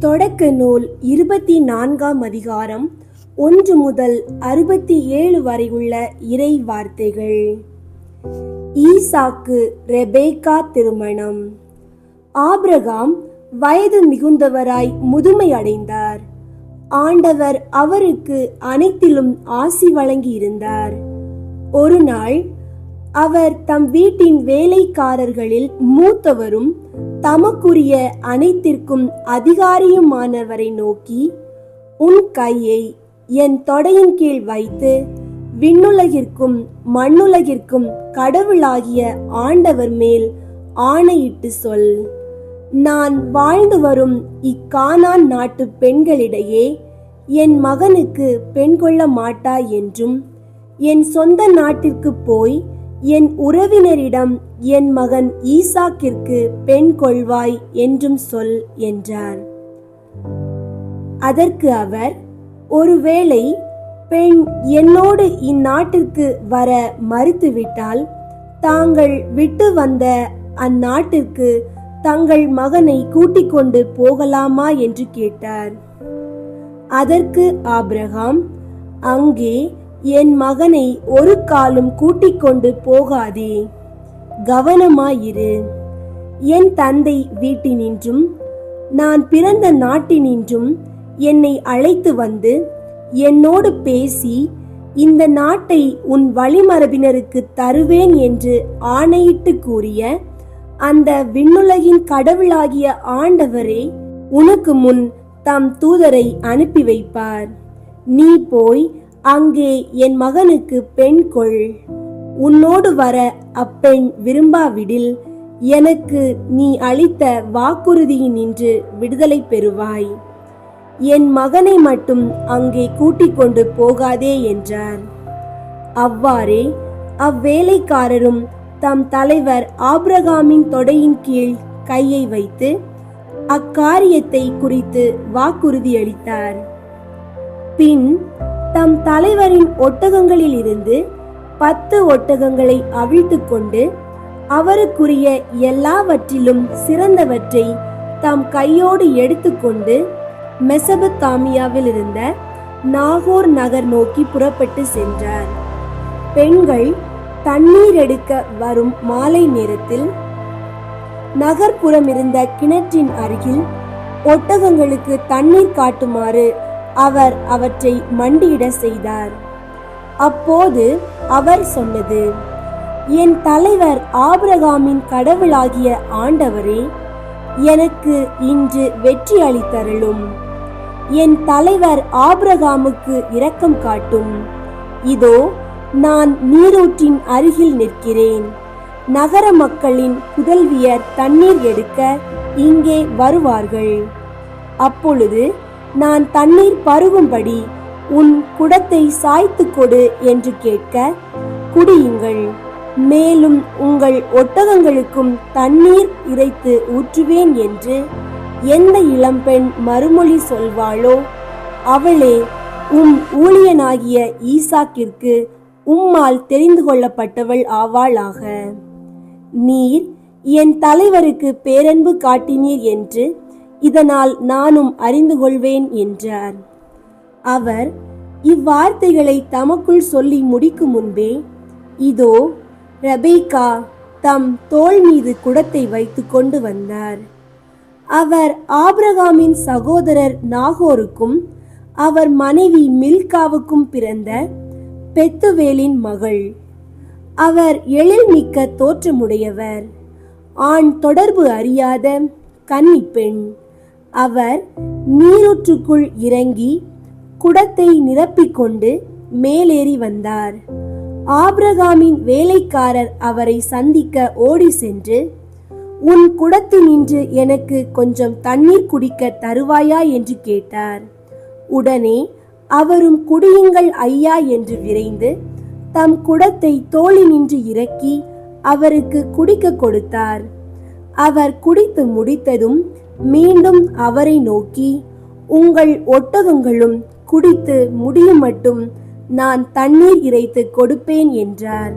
தொடக்க நூல் இருபத்தி நான்காம் அதிகாரம் ஒன்று முதல் அறுபத்தி ஏழு வரை உள்ள இறை வார்த்தைகள். ஈசாக்கு ரெபேக்கா திருமணம். ஆபிரகாம் வயது மிகுந்தவராய் முதுமை அடைந்தார் ஆண்டவர் அவருக்கு அனைத்திலும் ஆசி வழங்கி இருந்தார் ஒரு நாள் அவர் தம் வீட்டின் வேலைக்காரர்களில் மூத்தவரும் தமக்குரிய அனைத்திற்கும் அதிகாரியுமானவரை நோக்கி உன் கையை என் தொடையின் கீழ் வைத்து விண்ணுலகிற்கும் மண்ணுலகிற்கும் கடவுளாகிய ஆண்டவர் மேல் ஆணையிட்டு சொல். நான் வாழ்ந்து வரும் இக்கானான் நாட்டு பெண்களிடையே என் மகனுக்கு பெண் கொள்ள மாட்டாய் என்றும் என் சொந்த நாட்டிற்கு போய் என் உறவினரிடம் என் மகன் ஈசாக்கிற்கு பெண் கொள்வாய் என்றும் சொல் என்றார். அதற்கு அவர் ஒருவேளை பெண் என்னோடு இந்நாட்டிற்கு வர மறுத்துவிட்டால் தாங்கள் விட்டு வந்த அந்நாட்டிற்கு தங்கள் மகனை கூட்டிக் கொண்டு போகலாமா? என்று கேட்டார். அதற்கு ஆப்ரஹாம் அங்கே என் மகனை ஒரு காலும் கூட்டிக் கொண்டு போகாதே. கவனமாயிரு. என் தந்தை வீட்டினின்றும் நான் பிறந்த நாட்டினின்றும் என்னை அழைத்து வந்து என்னோடு பேசி இந்த நாட்டை உன் வழிமரபினருக்கு தருவேன் என்று ஆணையிட்டு கூறிய அந்த விண்ணுலகின் கடவுளாகிய ஆண்டவரே உனக்கு முன் தம் தூதரை அனுப்பி வைப்பார். நீ போய் அங்கே என் மகனுக்கு பெண் கொள். உன்னோடு வர அப்பெண் விரும்பாவிடில் எனக்கு நீ அளித்த வாக்குறுதியின் நின்று விடுதலை பெறுவாய். என் மகனை மட்டும் அங்கே கூட்டிக் கொண்டு போகாதே என்றார். அவ்வாறே அவ்வேலைக்காரரும் தம் தலைவர் ஆப்ரகாமின் தொடையின் கீழ் கையை வைத்து அக்காரியத்தை குறித்து வாக்குறுதியளித்தார். பின் தம் தலைவரின் ஒட்டகங்களில் இருந்து பத்து ஒட்டகங்களை அவிழ்த்து கொண்டு அவருக்குரிய எல்லாவற்றிலும் சிறந்தவற்றை தம் கையோடு எடுத்துக்கொண்டு மெசபத்தாமியாவில் இருந்த நாகோர் நகர் நோக்கி புறப்பட்டு சென்றார். பெண்கள் தண்ணீர் எடுக்க வரும் மாலை நேரத்தில் நகர்ப்புறம் இருந்த கிணற்றின் அருகில் ஒட்டகங்களுக்கு தண்ணீர் காட்டுமாறு அவர் அவற்றை மண்டியிட செய்தார். அப்போது அவர் சொன்னது என் தலைவர் ஆபிரகாமின் கடவுளாகிய ஆண்டவரே எனக்கு இன்று வெற்றி அளித்தருளும். என் தலைவர் ஆபிரகாமுக்கு இரக்கம் காட்டும். இதோ நான் நீரூற்றின் அருகில் நிற்கிறேன். நகர மக்களின் புதல்வியர் தண்ணீர் எடுக்க இங்கே வருவார்கள். அப்பொழுது நான் தண்ணீர் பருகும்படி உன் குடத்தை சாய்த்து கொடு என்று கேட்க குடியுங்கள். மேலும் உங்கள் ஒட்டகங்களுக்கும் தண்ணீர் இறைத்து ஊற்றுவேன் என்று எந்த இளம்பெண் மறுமொழி சொல்வாளோ அவளே உம் ஊழியனாகிய ஈசாக்கிற்கு உம்மால் தெரிந்து கொள்ளப்பட்டவள் ஆவாளாக. நீர் என் தலைவருக்கு பேரன்பு காட்டினீர் என்று இதனால் நானும் அறிந்து கொள்வேன் என்றார். அவர் இவ்வார்த்தைகளை தமக்குள் சொல்லி முடிக்கும் முன்பே இதோ ரபேகா தம் தோள் மீது குடத்தை வைத்து கொண்டு வந்தார். அவர் ஆபிரகாமின் சகோதரர் நாகோருக்கும் அவர் மனைவி மில்காவுக்கும் பிறந்த பெத்துவேலின் மகள். அவர் எழில்மிக்க தோற்றமுடையவர். ஆண் தொடர்பு அறியாத கன்னி பெண். அவர் நீரூற்றுக்குள் இறங்கி குடத்தை நிரப்பிக்கொண்டு மேலேறி வந்தார். ஆபிரகாமின் வேலைக்காரர் அவரை சந்திக்க ஓடி சென்று உன் குடத்து நின்று எனக்கு கொஞ்சம் தண்ணீர் குடிக்க தருவாயா? என்று கேட்டார். உடனே அவரும் குடியுங்கள் ஐயா என்று விரைந்து தம் குடத்தை தோழி நின்று இறக்கி அவருக்கு குடிக்க கொடுத்தார். அவர் குடித்து முடித்ததும் மீண்டும் அவரை நோக்கி உங்கள் ஒட்டகங்களும் குடித்து முடியும் மட்டும் நான் தண்ணீர் இறைத்து கொடுப்பேன் என்றார்.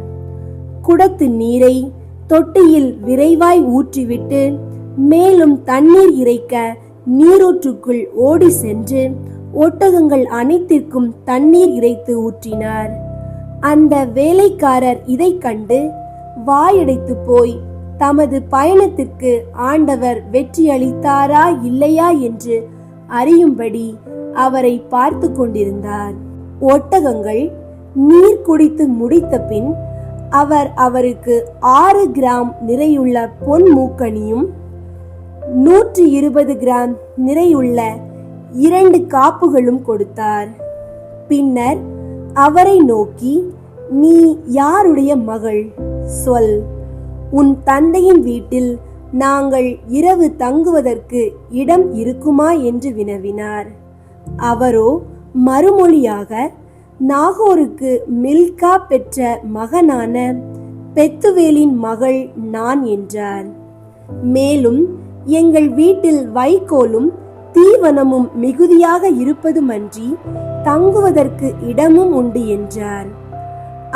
குடத்து நீரை தொட்டியில் விரைவாய் ஊற்றிவிட்டு மேலும் தண்ணீர் இறைக்க நீரூற்றுக்குள் ஓடி சென்று ஒட்டகங்கள் அனைத்திற்கும் தண்ணீர் இறைத்து ஊற்றினார். அந்த வேலைக்காரர் இதைக் கண்டு வாயடைத்து போய் தமது பயணத்திற்கு ஆண்டவர் வெற்றியளித்தாரா இல்லையா என்று அறியும்படி அவரை பார்த்து கொண்டிருந்தார். ஒட்டகங்கள் நீர் குடித்து முடித்த பின் அவர் அவருக்கு ஆறு கிராம் நிறையுள்ள பொன் மூக்கணியும் நூற்றி இருபது கிராம் நிறையுள்ள இரண்டு காப்புகளும் கொடுத்தார். பின்னர் அவரை நோக்கி நீ யாருடைய மகள்? சொல். உன் தந்தையின் வீட்டில் நாங்கள் இரவு தங்குவதற்கு இடம் இருக்குமா என்று வினவினார். அவரோ மறுமொழியாக நாகோருக்கு மில்கா பெற்ற மகனான பெத்துவேலின் மகள் நான் என்றார். மேலும் எங்கள் வீட்டில் வைக்கோலும் தீவனமும் மிகுதியாக இருப்பதுமன்றி தங்குவதற்கு இடமும் உண்டு என்றார்.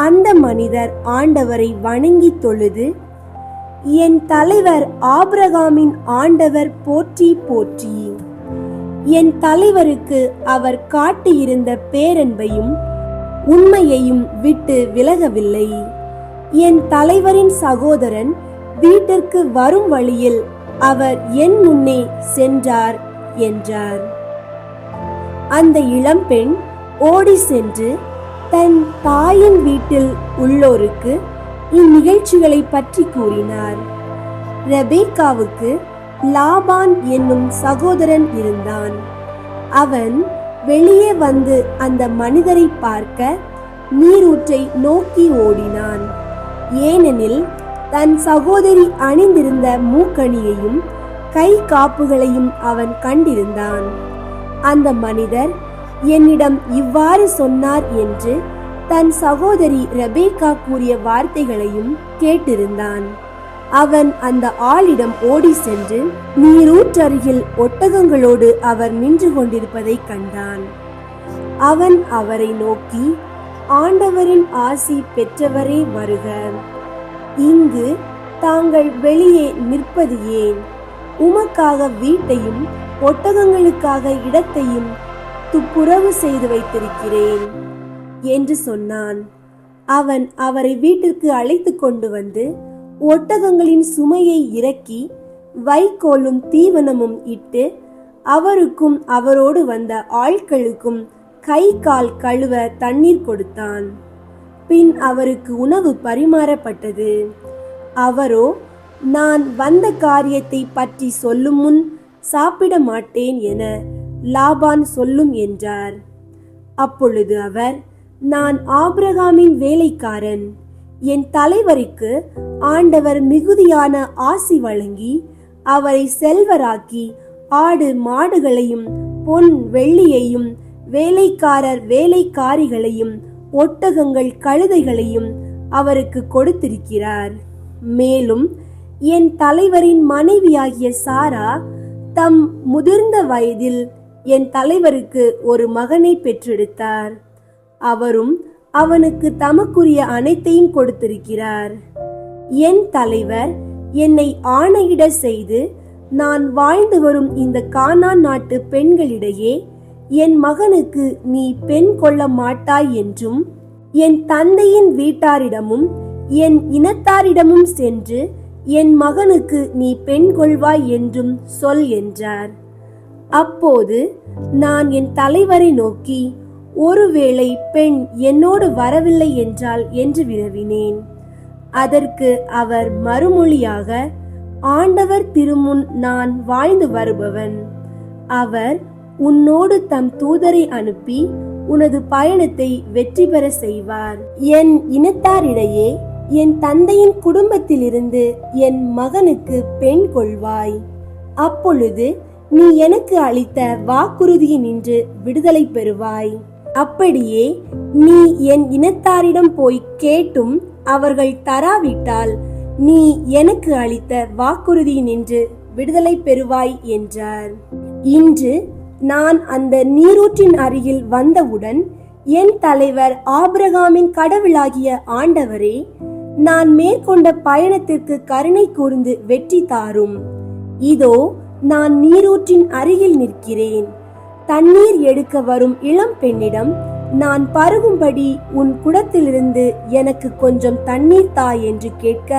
அந்த மனிதர் ஆண்டவரை வணங்கி தொழுது என் தலைவர் ஆபிரகாமின் ஆண்டவர் போற்றி போற்றி. என் தலைவருக்கு அவர் காட்டியிருந்த பேரன்பையும் உண்மையையும் விட்டு விலகவில்லை. என் தலைவரின் சகோதரன் வீட்டிற்கு வரும் வழியில் அவர் என் முன்னே சென்றார் என்றார். அந்த இளம்பெண் ஓடி சென்று தன் தாயின் வீட்டில் உள்ளோருக்கு இந்நிகழ்ச்சிகளை பற்றி கூறினார். ரெபேக்காவுக்கு லாபான் என்னும் சகோதரன் இருந்தான். அவன் வெளியே வந்து அந்த மனிதரை பார்க்க நீரூற்றை நோக்கி ஓடினான். ஏனெனில் தன் சகோதரி அணிந்திருந்த மூக்கணியையும் கை காப்புகளையும் அவன் கண்டிருந்தான். அந்த மனிதர் என்னிடம் இவ்வாறு சொன்னார் என்று தன் சகோதரி ரெபேக்கா கூறிய வார்த்தைகளையும் கேட்டிருந்தான். அவன் அந்த ஆளிடம் ஓடி சென்று நீரூற்றருகில் ஒட்டகங்களோடு அவர் நின்று கொண்டிருப்பதைக் கண்டான். அவன் அவரை நோக்கி ஆண்டவரின் ஆசி பெற்றவரே வருக. இங்கு தாங்கள் வெளியே நிற்பது ஏன்? உமக்காக வீட்டையும் ஒட்டகங்களுக்காக இடத்தையும் துப்புரவு செய்து வைத்திருக்கிறேன். என்று சொன்னான். அவன் அவரை வீட்டிற்கு அழைத்து கொண்டு வந்து ஒட்டகங்களின் சுமையை இறக்கி வைக்கோலும் தீவனமும் இட்டு அவருக்கும் அவரோடு வந்த ஆட்களுக்கும் கை கால் கழுவ தண்ணீர் கொடுத்தான். பின் அவருக்கு உணவு பரிமாறப்பட்டது. அவரோ நான் வந்த காரியத்தை பற்றி சொல்லும் முன் சாப்பிட மாட்டேன் என லாபான் சொல்லும் என்றார். அப்பொழுது அவர் நான் ஆபிரகாமின் வேலைக்காரன். என் தலைவருக்கு ஆண்டவர் மிகுதியான ஆசி வழங்கி அவரை செல்வராக்கி ஆடு மாடுகளையும் பொன் வெள்ளியையும் வேலைக்காரர் வேலைக்காரிகளையும் ஒட்டகங்கள் கழுதைகளையும் அவருக்கு கொடுத்திருக்கிறார். மேலும் என் தலைவரின் மனைவியாகிய சாரா தம் முதிர்ந்த வயதில் என் தலைவருக்கு ஒரு மகனை பெற்றெடுத்தார். அவரும் அவனுக்கு தமக்குரிய அனைத்தையும் கொடுத்திருக்கிறார். என் தலைவர் என்னை ஆணையிட செய்து நான் வாழ்ந்து வரும் இந்த கானான் நாட்டு பெண்களிடையே என் மகனுக்கு நீ பெண் கொள்ள மாட்டாய் என்றும் என் தந்தையின் வீட்டாரிடமும் என் இனத்தாரிடமும் சென்று என் மகனுக்கு நீ பெண் கொள்வாய் என்றும் சொல் என்றார். அப்போது நான் என் தலைவரை நோக்கி ஒருவேளை பெண் என்னோடு வரவில்லை என்றால் என்று வினவினேன். அதற்கு அவர் மறுமொழியாக ஆண்டவர் திருமுன் நான் வாழ்ந்து வருபவன். அவர் உன்னோடு தம் தூதரை அனுப்பி உனது பயணத்தை வெற்றி பெற செய்வார். என் இனத்தாரிடையே என் தந்தையின் குடும்பத்திலிருந்து என் மகனுக்கு பெண் கொள்வாய். அப்பொழுது நீ எனக்கு அளித்த வாக்குறுதியினின்று விடுதலை பெறுவாய். அப்படியே நீ என் இனத்தாரிடம் போய் கேட்டும் அவர்கள் தராவிட்டால் நீ எனக்கு அளித்த வாக்குறுதியினின்று விடுதலை பெறுவாய் என்றார். இன்று நான் அந்த நீரூற்றின் அருகில் வந்தவுடன் என் தலைவர் ஆபிரகாமின் கடவுளாகிய ஆண்டவரே நான் மேற்கொண்ட பயணத்திற்கு கருணை கூர்ந்து வெற்றி தாரும். இதோ நான் நீரூற்றின் அருகில் நிற்கிறேன். தண்ணீர் எடுக்க வரும் இளம் பெண்ணிடம் நான் பருகும்படி உன் குடத்திலிருந்து எனக்கு கொஞ்சம் தண்ணீர் தா என்று கேட்க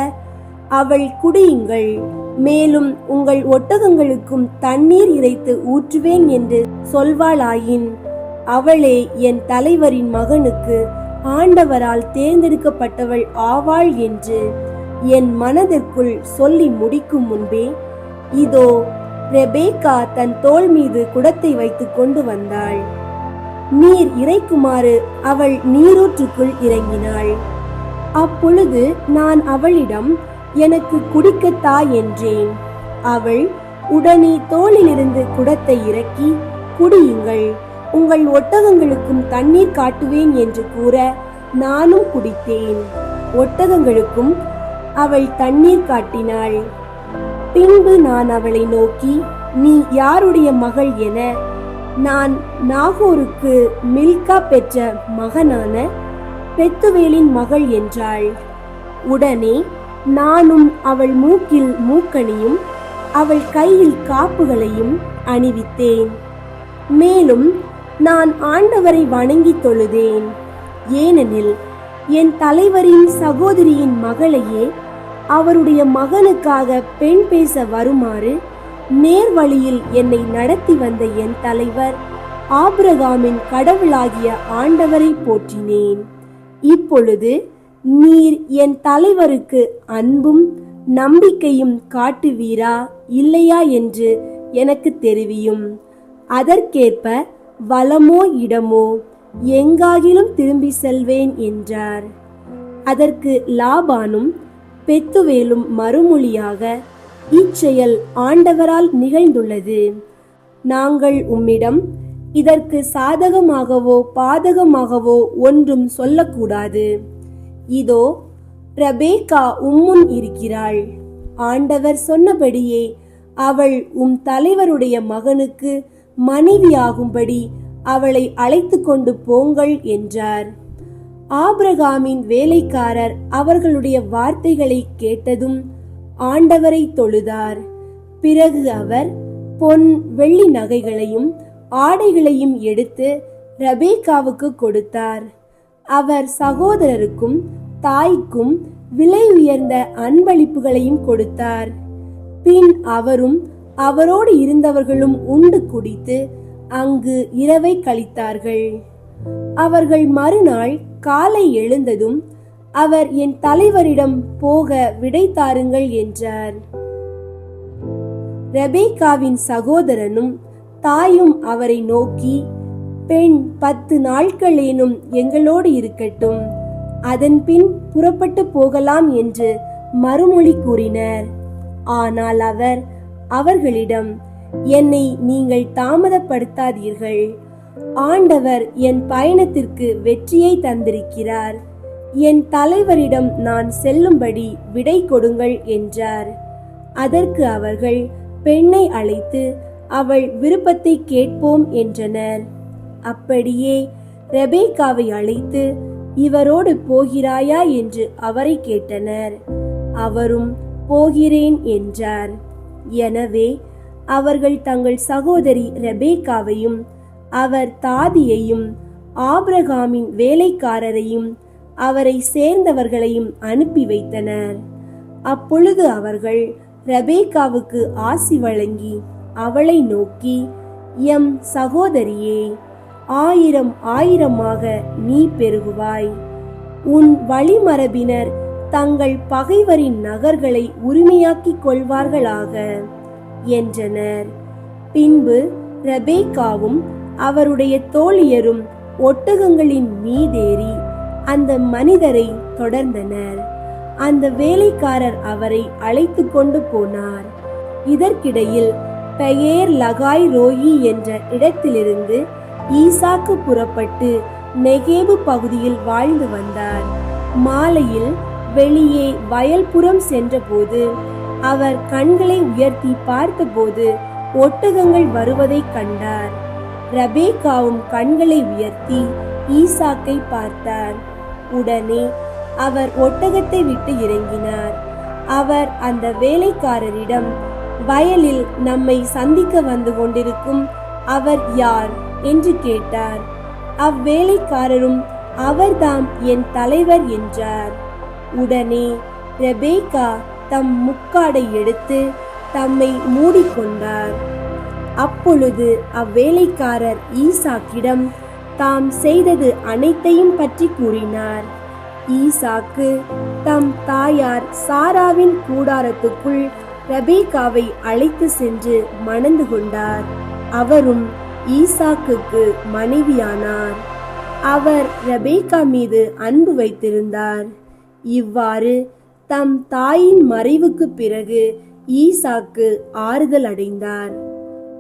அவள் குடியுங்கள். மேலும் உங்கள் ஒட்டகங்களுக்கும் தண்ணீர் இறைத்து ஊற்றுவேன் என்று சொல்வாளாயின். அவளே என் தலைவரின் மகனுக்கு ஆண்டவரால் தேர்ந்தெடுக்கப்பட்டவள் ஆவாள் என்று என் மனதிற்குள் சொல்லி முடிக்கும் முன்பே இதோ ரெபேக்கா தன் தோள் மீது குடத்தை வைத்துக் கொண்டு வந்தாள். நீர் இறைக்குமாறு அவள் நீரூற்றுக்குள் இறங்கினாள். அப்பொழுது நான் அவளிடம் எனக்கு குடிக்கத்தா என்றேன். அவள் உடனே தோளிலிருந்து குடத்தை இறக்கி குடியுங்கள் உங்கள் ஒட்டகங்களுக்கும் தண்ணீர் காட்டுவேன் என்று கூற நானும் குடித்தேன். ஒட்டகங்களுக்கும் அவள் தண்ணீர் காட்டினாள். பின்பு நான் அவளை நோக்கி நீ யாருடைய மகள் என? நான் நாகூருக்கு மில்கா பெற்ற மகனான பெத்துவேலின் மகள் என்றாள். உடனே நானும் அவள் மூக்கில் மூக்கணியும் அவள் கையில் காப்புகளையும் அணிவித்தேன். மேலும் நான் ஆண்டவரை வணங்கி தொழுதேன். ஏனெனில் என் தலைவரின் சகோதரியின் மகளையே அவருடைய மகனுக்காக பெண் பேச வருமாறு நேர்வழியில் என்னை நடத்தி வந்த என் தலைவர் ஆபிரகாமின் கடவுளாகிய ஆண்டவரை போற்றினேன். இப்பொழுது நீர் என் தலைவருக்கு அன்பும் நம்பிக்கையும் காட்டுவீரா இல்லையா என்று எனக்கு தெரிவியும். அதற்கேற்ப வலமோ இடமோ எங்காகிலும் திரும்பி செல்வேன் என்றார். அதற்கு லாபானும் பெத்துவேலும் மறுமொழியாக இச்செயல் ஆண்டவரால் நிகழ்ந்துள்ளது. நாங்கள் உம்மிடம் இதற்கு சாதகமாகவோ பாதகமாகவோ ஒன்றும் சொல்லக்கூடாது. இதோ ரபேகா உம்முன் இருக்கிறாள். ஆண்டவர் சொன்னபடியே அவள் உம் தலைவருடைய மகனுக்கு மனைவியாகும்படி அவளை அழைத்து கொண்டு போங்கள் என்றார். ஆபிரகாமின் வேலைக்காரர் அவர்களுடைய வார்த்தைகளை கேட்டதும் ஆண்டவரை தொழுதார். பிறகு அவர் பொன் வெள்ளி நகைகளையும் ஆடைகளையும் எடுத்து ரபேக்காவுக்கு கொடுத்தார். அவர் சகோதரருக்கும் தாய்க்கும் விலை உயர்ந்த அன்பளிப்புகளையும் கொடுத்தார். பின் அவரும் அவரோடு இருந்தவர்களும் உண்டு குடித்து அங்கு இரவை கழித்தார்கள். அவர்கள் மறுநாள் காலை எழுந்ததும் அவர் என் தலைவரிடம் போக விடை தாருங்கள் என்றார். ரெபேக்காவின் சகோதரனும் தாயும் அவரை நோக்கி பெண் பத்து நாட்களேனும் எங்களோடு இருக்கட்டும். அதன் பின் புறப்பட்டு போகலாம் என்று மறுமொழி கூறினர். ஆனால் அவர் அவர்களிடம் என்னை நீங்கள் தாமதப்படுத்தாதீர்கள். ஆண்டவர் என் பயணத்திற்கு வெற்றியை தந்திருக்கிறார். என் தலைவரிடம் நான் செல்லும்படி விடை கொடுங்கள் என்றார். அதற்கு அவர்கள் பெண்ணை அழைத்து அவள் விருப்பத்தை கேட்போம் என்றனர். அப்படியே ரெபேக்காவை அழைத்து இவரோடு போகிறாயா? என்று அவரை கேட்டனர். அவரும் போகிறேன் என்றார். எனவே அவர்கள் தங்கள் சகோதரி ரெபேக்காவையும் அவர் தாதியையும் ஆபிரகாமின் வேலைக்காரரையும் அவரை சேர்ந்தவர்களையும் அனுப்பி வைத்தனர். அப்பொழுது அவர்கள் ரபேகாவுக்கு ஆசி வழங்கி அவளை நோக்கி எம் சகோதரியே ஆயிரம் ஆயிரமாக நீ பெருகுவாய். உன் வழிமரபினர் தங்கள் பகைவரின் நகர்களை உரிமையாக்கிக் கொள்வார்களாக என்றனர். பின்பு ரபேகாவும் அவருடைய தோழியரும் ஒட்டகங்களின் மீதேறி அந்த மனிதரை தொடர்ந்தனர். அந்த வேலைக்காரர் அவரை அழைத்து கொண்டு போனார். இதற்கிடையில் பெயர் லகாய் ரோயி என்ற இடத்திலிருந்து ஈசாக்கு புறப்பட்டு நெகேபு பகுதியில் வாழ்ந்து வந்தார். மாலையில் வெளியே வயல்புறம் சென்றபோது அவர் கண்களை உயர்த்தி பார்த்தபோது ஒட்டகங்கள் வருவதைக் கண்டார். ரபேகாவும் கண்களை உயர்த்தி ஈசாக்கை பார்த்தார். உடனே அவர் ஒட்டகத்தை விட்டு இறங்கினார். அவர் அந்த வேலைக்காரரிடம் வயலில் நம்மை சந்திக்க வந்து கொண்டிருக்கும் அவர் யார்? என்று கேட்டார். அவ்வேலைக்காரரும் அவர்தாம் என் தலைவர் என்றார். உடனே ரபேகா தம் முக்காடை எடுத்து தம்மை மூடிக்கொண்டார். அப்பொழுது அவ்வேலைக்காரர் ஈசாக்கிடம் தாம் செய்தது அனைத்தையும் பற்றி கூறினார். ஈசாக்கு தம் தாயார் சாராவின் கூடாரத்துக்குள் ரபேகாவை அழைத்து சென்று மணந்து கொண்டார். அவரும் ஈசாக்குக்கு மனைவியானார். அவர் ரபேகா மீது அன்பு வைத்திருந்தார். இவ்வாறு தம் தாயின் மறைவுக்கு பிறகு ஈசாக்கு ஆறுதல் அடைந்தார்.